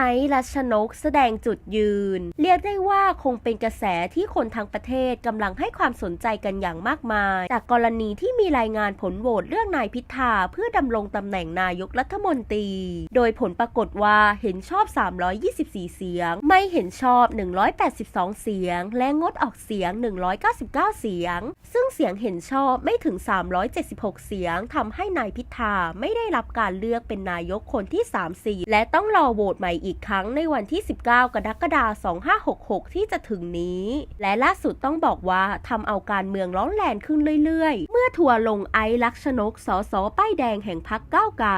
ไอซ์รัชนกแสดงจุดยืน เรียกได้ว่าคงเป็นกระแสที่คนทั้งประเทศกำลังให้ความสนใจกันอย่างมากมาย จากกรณีที่มีรายงานผลโหวตเลือกนายพิธาเพื่อดำรงตำแหน่งนายกรัฐมนตรี โดยผลปรากฏว่าเห็นชอบ 324 เสียง ไม่เห็นชอบ 182 เสียง และงดออกเสียง 199 เสียง ซึ่ง เสียงเห็นชอบไม่ถึง 376 เสียงทำให้นายพิธาไม่ได้รับการเลือกเป็นนายกคนที่ 34 และต้องรอโหวตใหม่อีกครั้งในวันที่ 19 กรกฎาคม 2566 ที่จะถึงนี้ และล่าสุดต้องบอกว่าทำเอาการเมืองร้อนแรงขึ้นเรื่อยๆ เมื่อทัวร์ลงไอลักษณกสสป้ายแดงแห่งพักก้าวไกล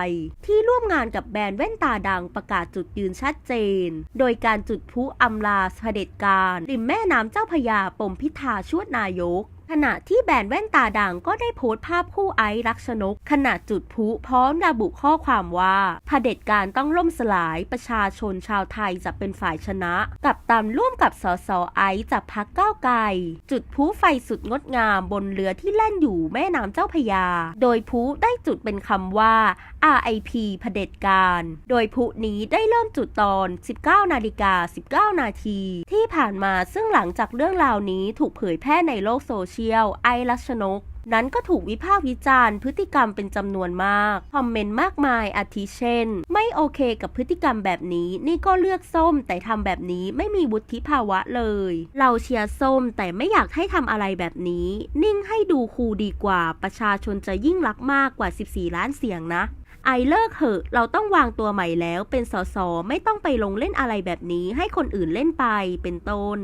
ที่ร่วมงานกับแบรนด์แว่นตาดังประกาศจุดยืนชัดเจน โดยการจุดพลุอำลาเผด็จการริมแม่น้ำเจ้าพยาปมพิธาชวดนายก ขณะที่แบรนด์แว่นตาดังก็ได้โพสต์ภาพคู่ไอซ์รักชนก ขณะจุดพลุพร้อมระบุข้อความว่าเผด็จการต้องล่มสลายประชาชนชาวไทยจะเป็นฝ่ายชนะ กับตามร่วมกับสสไอซ์จากพักก้าวไกล จุดพลุไฟสุดงดงามบนเรือที่แล่นอยู่แม่น้ำเจ้าพยา โดยพลุได้จุดเป็นคำว่า RIP เผด็จการ โดยพลุนี้ได้เริ่มจุดตอน 19 นาฬิกา 19 นาทีที่ผ่านมาซึ่งหลังจากเรื่องราวนี้ถูกเผยแพร่ในโลกโซเชียลไอรัชนก นั้นก็ถูกวิพากษ์วิจารณ์พฤติกรรมเป็นจำนวนมาก คอมเมนต์มากมายอาทิเช่น ไม่โอเคกับพฤติกรรมแบบนี้ นี่ก็เลือกส้มแต่ทำแบบนี้ไม่มีวุฒิภาวะเลย เราเชียร์ส้มแต่ไม่อยากให้ทำอะไรแบบนี้ นิ่งให้ดูคูดีกว่า ประชาชนจะยิ่งรักมากกว่า 14 ล้านเสียงนะไอเลิกเหอะ เราต้องวางตัวใหม่แล้วเป็นสสไม่ต้องไปลงเล่นอะไรแบบนี้ให้คนอื่นเล่นไปเป็นต้น